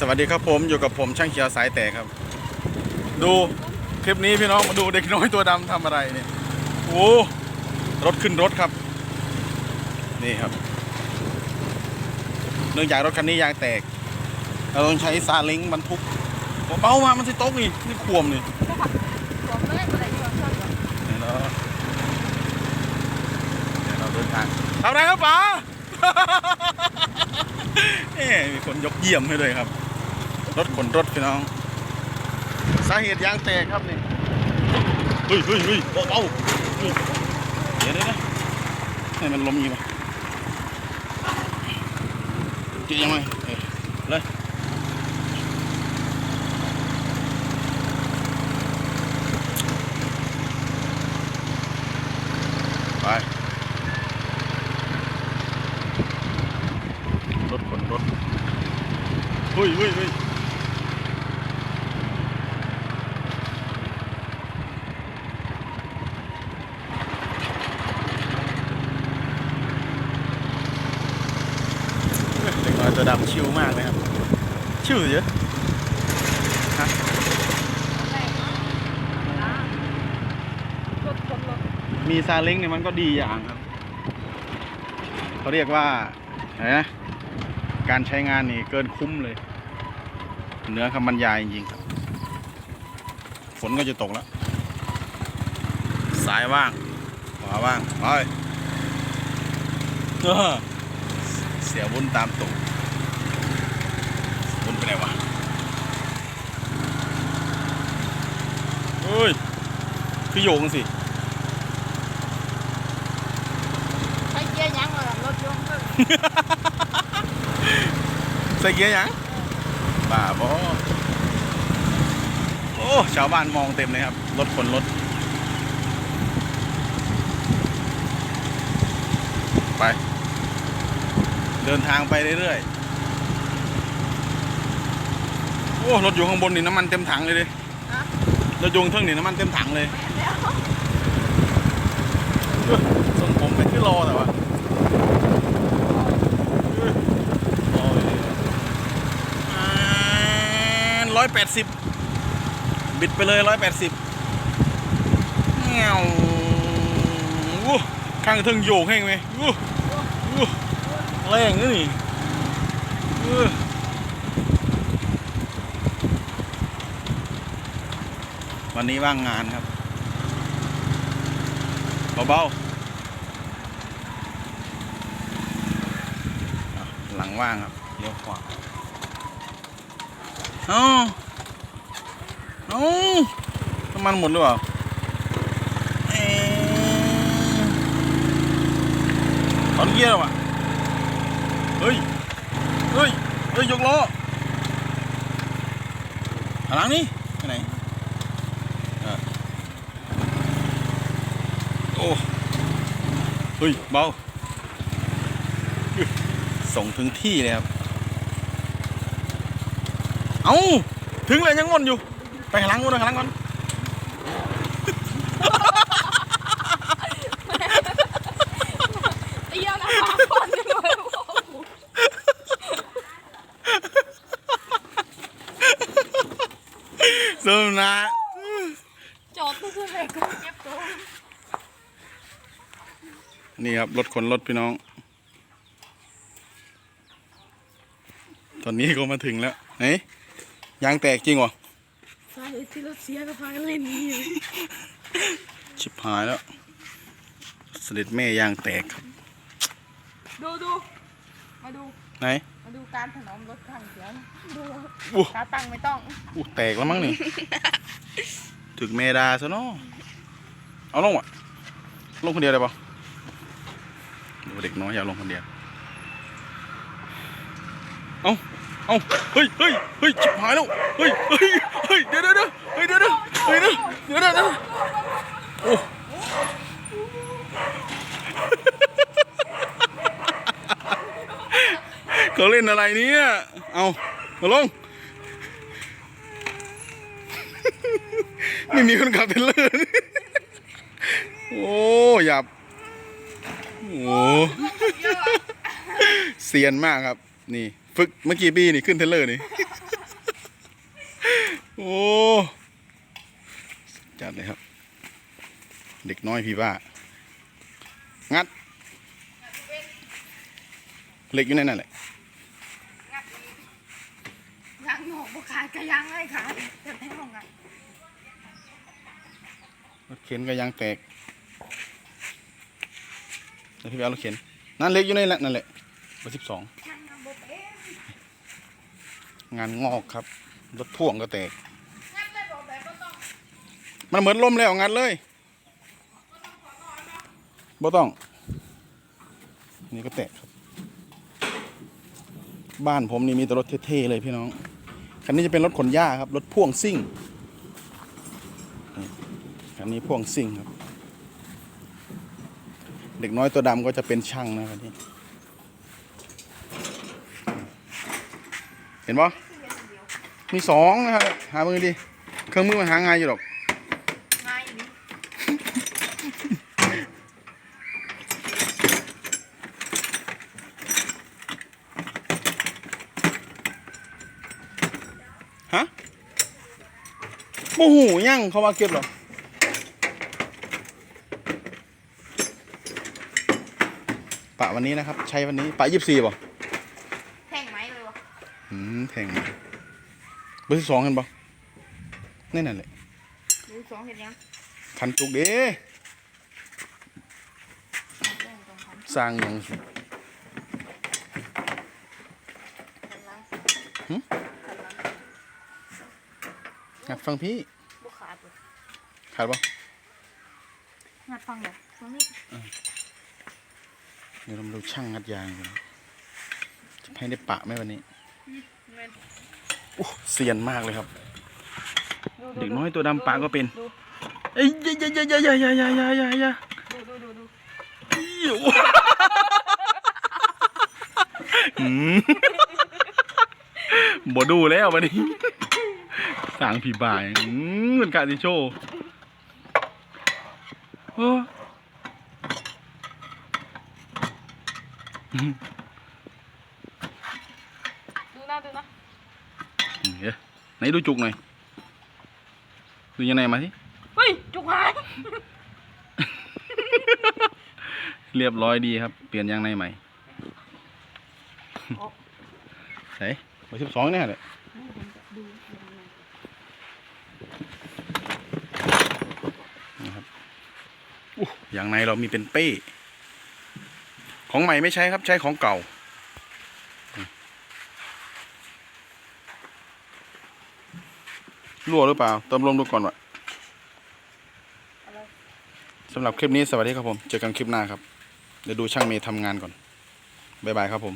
สวัสดีครับผมอยู่กับผมช่างเขียวสายแตกครับ ดูคลิปนี้พี่น้องมาดูเด็กน้อยตัวดำทำอะไรเนี่ยโอ้รถขึ้นรถครับ นี่ครับ เนื่องจากรถคันนี้ยางแตก เราต้องใช้ซาเล้งบรรทุกเบามามันสิตกนี่นี่ควมนี่สวมเลยอะไรที่เราชอบเดี๋ยวเราเดี๋ยวเราเดินทางทำอะไรครับป๋า เอ๊มีคนยกเยี่ยมให้เลยครับ รถขนรถพี่น้อง สาเหตุยางแตกครับนี่เฮ้ยเฮ้ยเฮ้ยเบาๆเฮ้ยเดี๋ยวเดี๋ยวเดี๋ยวให้มันล้มอยิงไปจียังไงเออเลยไปรถขนรถเฮ้ยเฮ้ยเฮ้ย เด็กน้อยตัวดำชิวมากเลยครับ ชิวเยอะแรงมากนะรถคนรถมีซาเล้งเนี่ยมันก็ดีอย่างครับเขาเรียกว่านะการใช้งานนี่เกินคุ้มเลย เหนือคำบรรยายจริงๆครับ ฝนก็จะตกแล้วสายว่างขวาว่างไปเสียบุญตามตกบุญไปไหนวะ เฮ้ยคือโยงสิใช้เกียร์ยั้งมารถยนต์ก็ใส่เกียร์ยังบ้าบอโอ้ชาวบ้านมองเต็มเลยครับ รถคนรถ ไป เดินทางไปเรื่อยๆ โอ้ รถอยู่ข้างบนนี่น้ำมันเต็มถังเลยดิ นะรถยงเท่งนี่น้ำมันเต็มถังเลยแล้วเอ้ยส่งผมไปที่รอแต่ว่าร้อยแปดสิบบิดไปเลยร้อยแปดสิบเงี้ยวอู้ข้างถึงโยกแห้งไหมอู้อู้แรงนะนี่อู้ วันนี้ว่างงานครับเบาๆหลังว่างครับเลี้ยวขวาเอาเอาน้ำมันหมดหรือเปล่าเอ๊ะตอนเกียร์ว่ะเฮ้ย เฮ้ย เฮ้ย ยกล้อหลังนี่ไปไหนเออโอ้เฮ้ยเบาส่งถึงที่เลยครับ เอาถึงเลยยังงอนอยู่ ไปข้างหลังก่อนไปข้างหลังก่อนเตี้ยนะหาคนกันเลยบอกกูสมนะ จอดตู้คืออะไรก็เก็บตัว นี่ครับรถขนรถพี่น้อง ตอนนี้ก็มาถึงแล้วไหนยางแตกจริงวะสาเหตุที่รถเสียก็พากันเล่นนี่เลยชิบหายแล้ว เสด็จแม่ยางแตกครับดูดูมาดูไหนมาดูการถนอมรถข้างเสียงดูอู้ขาตั้งไม่ต้องอู้แตกแล้วมั้งนี่ถึกเมดาซะเนาะเอาลงวะลงคนเดียวได้ปะดู เด็กน้อยอย่าลงคนเดียว เอาเอาเฮ้ยเฮ้ยเฮ้ยชิบหายแล้ว เฮ้ยเฮ้ยเฮ้ยเดี๋ยวเดี๋ยวเดี๋ยวเฮ้ยเดี๋ยวเดี๋ยวเฮ้ยเดี๋ยวเดี๋ยวเดี๋ยวเดี๋ยวโอ้เขาเล่นอะไรเนี่ย เอามาลง ไม่มีคนขับเทเลอร์ โอ้หยับ โอ้เซียนมากครับ นี่ฝึกเมื่อกี้ปีนี่ขึ้นเทรลเลอร์นี่ โอ้จัดเลยครับ เด็กน้อยพี่บ้า งัดเหล็กอยู่ในนั่นแหละงัดอีกยางหนอกบุขาดกระยังเลยค่ะจะให้ห้องไงรถเข็นก็ยางแตก แล้วพี่เอารถเข็นนั่นเล็กอยู่ในแหละนั่นแหละเบอร์สิบสองงานงอกครับรถพ่วงก็แตกมันเหมือนล่มแล้วงัดเลยบ่ต้อง นี่ก็แตกครับ บ้านผมนี่มีแต่รถเท่ๆเลยพี่น้อง คันนี้จะเป็นรถขนหญ้าครับ รถพ่วงซิ่ง คันนี้พ่วงซิ่งครับ เด็กน้อยตัวดำก็จะเป็นช่างนะครับนี่เห็นปะที่เป็นเดียวมีสองนะครับหามือดิเครื่องมือมันหาง่ายอยู่หรอกง่ายดิฮะโมหูยังเขามาเก็บเหรอ ปะวันนี้นะครับ ใช้วันนี้ปะยี่สิบสี่ป่ะแท่งไหมเลยวะอืมแทงมาเบอร์ที่สองกันป่ะนี่นั่นแหละดูสองเห็นยังคันจุกเด้แท่งสองพันสร้างอย่างพันลังหึพันลังงัดฟังพี่บุขาดเลยขาดป่ะงัดฟังเลยตรงนี้ เดี๋ยวเรามาดูช่างงัดยางกันจะให้ได้ปะไหมวันนี้เงินโอ้เซียนมากเลยครับดูเด็กน้อยตัวดำปะก็เป็นดูเอ้ยอยาอยาอยาอยาอยาอยาอยาอยาอยาดูดูดูดูอิ๋วอืมบ่ดูแล้ววันนี้สางผีบ่ายอืมเป็นการที่โชว์โอ้ ดูนะดูนะเดี๋ยวไหนดูจุกหน่อย ดูยังไงมาสิเฮ้ย จุกหาย เรียบร้อยดีครับ เปลี่ยนยางในใหม่ไหนเบอร์สิบสองเนี่ยแหละนะครับอู้ยางในเรามีเป็นเป้ ของใหม่ไม่ใช้ครับใช้ของเก่า รั่วหรือเปล่าเติมลมดูก่อนวะอะสำหรับคลิปนี้สวัสดีครับผม เจอกันคลิปหน้าครับ เดี๋ยวดูช่างเมย์ทำงานก่อน บ๊ายบายครับผม